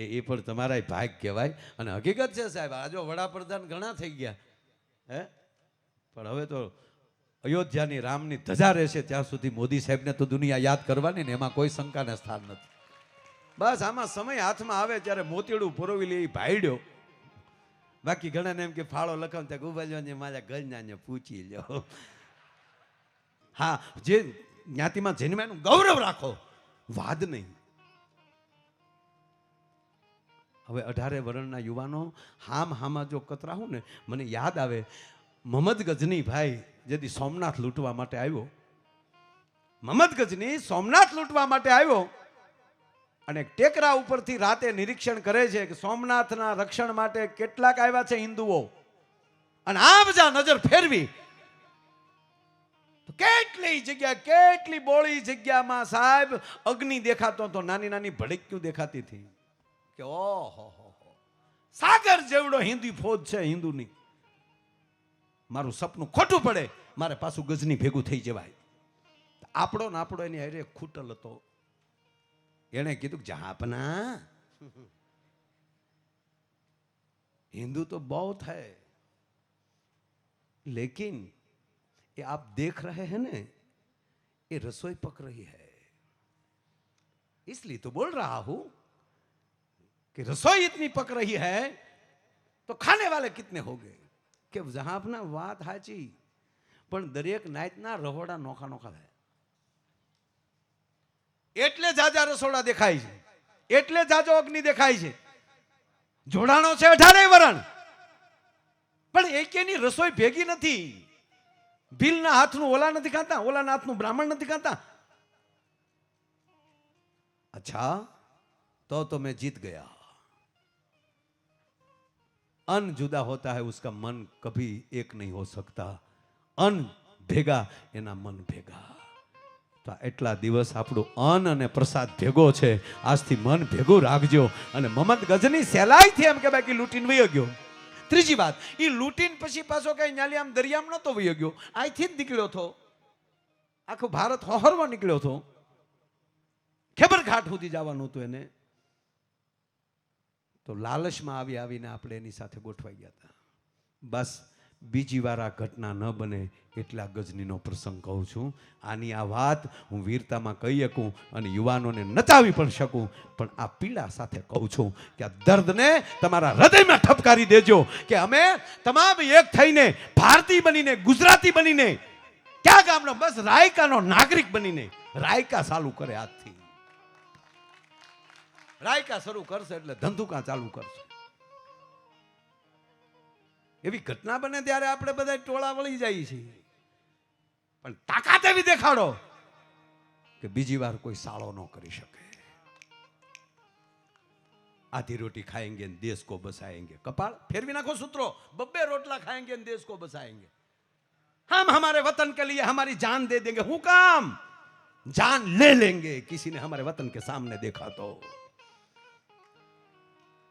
એ એ પણ તમારા ભાગ કહેવાય. અને હકીકત છે સાહેબ આજો વડાપ્રધાન ઘણા થઈ ગયા, હે? પણ હવે તો અયોધ્યાની રામની ધજા રહેશે ત્યાં સુધી મોદી સાહેબને તો દુનિયા યાદ કરવાની ને એમાં કોઈ શંકાને સ્થાન નથી. બસ આમાં સમય હાથમાં આવે ત્યારે મોતીડું પુરોવી લે એ ભાઈડ્યો. બાકી ઘણાને એમ કે ફાળો લખાવ ત્યાં ગુભાજવાની મારા ગજના પૂછી લો. હા, જે જ્ઞાતિમાં જન્મ્યાનું ગૌરવ રાખો. વાદ નહીં. હવે અઢારે વર્ણના યુવાનો હામ હામાં જો કતરાવું ને, મને યાદ આવે મહમ્મદ ગજની ભાઈ જેથી સોમનાથ લૂંટવા માટે આવ્યો મહમ્મદ ગજની સોમનાથ લૂંટવા માટે આવ્યો, અને ટેકરા ઉપરથી રાતે નિરીક્ષણ કરે છે કે સોમનાથના રક્ષણ માટે કેટલાક આવ્યા છે હિન્દુઓ. અને આ બધા નજર ફેરવી. કેટલી જગ્યા, કેટલી બોળી જગ્યામાં સાહેબ અગ્નિ દેખાતો તો નાની નાની ભડક્યું દેખાતી હતી. કે ઓહો હો હો સાગર જેવડો હિન્દી ફોજ છે હિન્દુની મારું સપનું ખોટું પડે મારે પાછું ગજની ભેગું થઈ જવાય આપણો ને આપણો એની હારે ખૂટલ હતો એણે કીધું કે જહાપના हिंदू तो बहुत है लेकिन ये आप देख रहे हैं ना ये रसोई पक रही है इसलिए तो बोल रहा हूं कि रसोई इतनी पक रही है तो खाने वाले कितने होंगे કે જહાંપના વાત સાચી પણ દરેક નાઈટના રહોડા નોખા નોખા થાય એટલે જાજા રસોડા દેખાય છે એટલે જાજો અગ્નિ દેખાય છે જોડાણો છે અઢારે વરણ પણ એકેની રસોઈ ભેગી નથી ભીલના હાથનું ઓલા નથી ખાતા ઓલાના હાથનું બ્રાહ્મણ નથી ખાતા અચ્છા તો તો મેં જીત ગયા अन जुदा होता है उसका मन कभी एक नहीं हो सकता અન ભેગા એના મન ભેગા તો આ એટલા દિવસ આપણું અન્ન અને પ્રસાદ ભેગો છે આજથી મન ભેગું રાખજો અને મમદ ગજની સહેલાઈથી એમ કે બાકી લૂંટીને વયો ગયો ત્રીજી વાત એ લૂંટીને પછી પાછો કઈ ન્યાલી આમ દરિયામાં નતો વયો ગયો અહીંથી જ નીકળ્યો હતો આખું ભારત હોહરવા નીકળ્યો હતો ખેબર ઘાટ સુધી જવાનું હતું એને તો લાલચમાં આવી આવીને આપણે એની સાથે ગોઠવાઈ ગયા હતા. બસ, બીજી વાર આ ઘટના ન બને એટલા ગજનીનો પ્રસંગ કહું છું. આની આ વાત હું વીરતામાં કહી શકું અને યુવાનોને નચાવી પણ શકું, પણ આ પીડા સાથે કહું છું કે આ દર્દને તમારા હૃદયમાં ઠપકારી દેજો કે અમે તમામ એક થઈને ભારતીય બનીને, ગુજરાતી બનીને, ક્યાં ગામનો, બસ રાયકાનો નાગરિક બનીને રાયકા ચાલુ કરે આજથી. રાયકા શરૂ કરશે એટલે ધંધુકા ચાલુ કરશે. એવી ઘટના બને ત્યારે આપણે બધા ટોળા વળી જઈએ છીએ પણ તાકાત એવી દેખાડો કે બીજી વાર કોઈ સાળો ન કરી શકે. આધી રોટી ખાએંગે દેશ કો બસાએંગે કપાળ ફેરવી નાખો સૂત્રો. બબ્બે રોટલા ખાएंगे દેશ કો બસાએંગે हम हमारे वतन के लिए हमारी जान दे देंगे हुकाम जान ले लेंगे किसी ने हमारे वतन के सामने देखा तो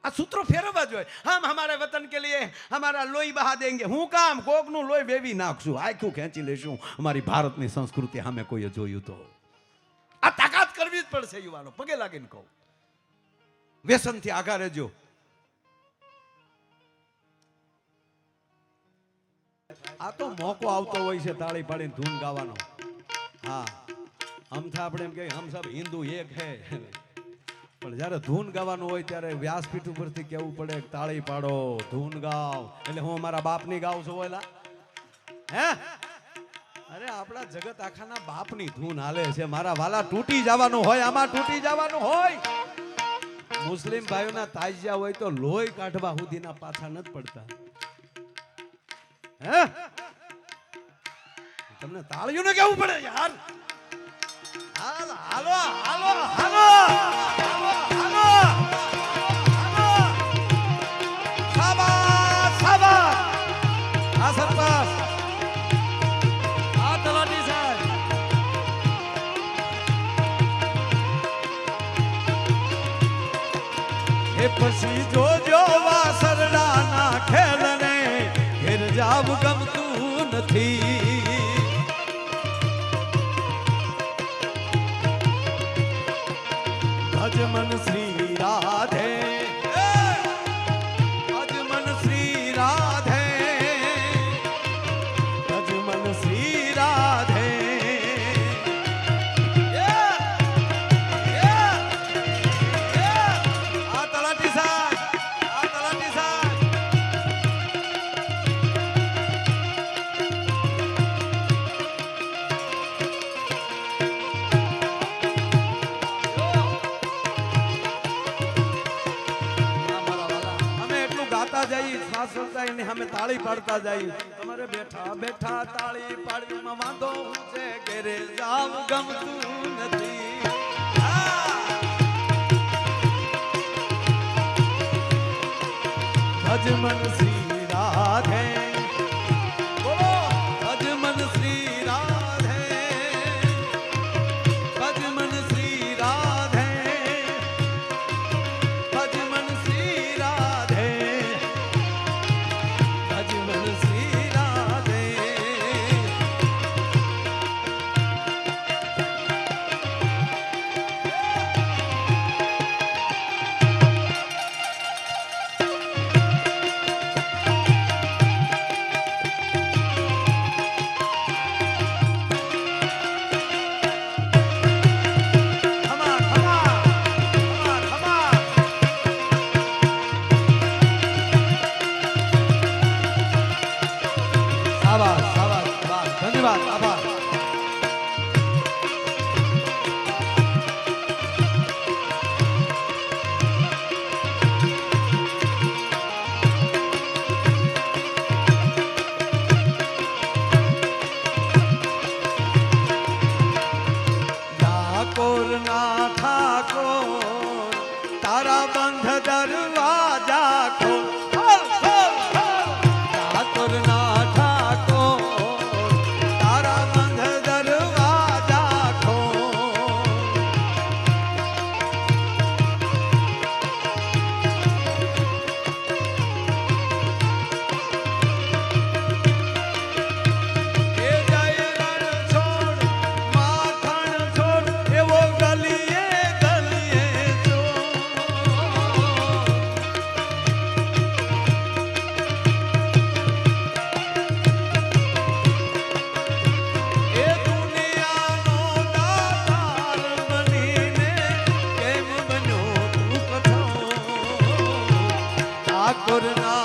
આ સૂત્રો ફેરવવા જોઈએ હમ હમારે વતન કે લીએ હમારા લોહી બહા દેંગે. હું કામ કોકનું લોહી વેવી નાખશું, આખું ખેંચી લેશું. અમારી ભારતની સંસ્કૃતિ સામે કોઈએ જોયું તો. આ તાકાત કરવી જ પડશે યુવાનો, પગે લાગીને કહું. વ્યસનથી આગા રહેજો. આ તો મોકો આવતો હોય છે તાળી પાડીને ધૂન ગાવાનો. હા. અમથા આપણે એમ કે હમ સબ હિન્દુ એક હે. પણ જ્યારે ધૂન ગાવાનું હોય ત્યારે વ્યાસપીઠ ઉપરથી કેવું પડે તાળી પાડો, ધૂન ગાવ. એટલે હું અમારા બાપની ગાઉં છું ઓલા. હે? અરે આપણા જગત આખાના બાપની ધૂન હાલે છે. મારા વાલા તૂટી જવાનું હોય, આમાં તૂટી જવાનું હોય. મુસ્લિમ ભાઈઓના તાજિયા હોય તો લોહી કાઢવા સુધીના પાછા નથી પડતા. હે? તમને તાળીઓને કેવું પડે યાર. હાલો હાલો હાલો. એ પછી જોજો વાસરડાના ખેલને ઘેર જાવ ગમતું નથી. ભજમન શ્રી રાધે બેઠા એની સામે તાળી પાડતા જાય તમારે બેઠા બેઠા તાળી પાડવીમાં વાંધો છે? ઘેરે જાવ ગમતું નથી. ભજમન શ્રી રાધે ਗੁਰੂ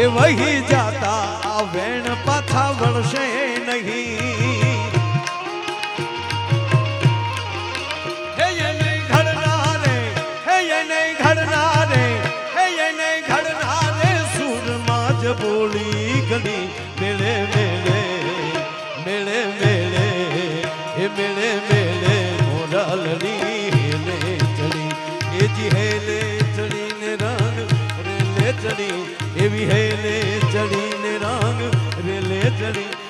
એ વહી જાતા વેણ પાથા વળશે નહીં બોલી ગલી મેળે મેળે મેળે મેળે એ મેળે મેળે મોરાલની હેલે ચડી એ જી હેલે ચડી ચડ્યું એવી હેલે ચડીને રાંગ રેલે ચડી.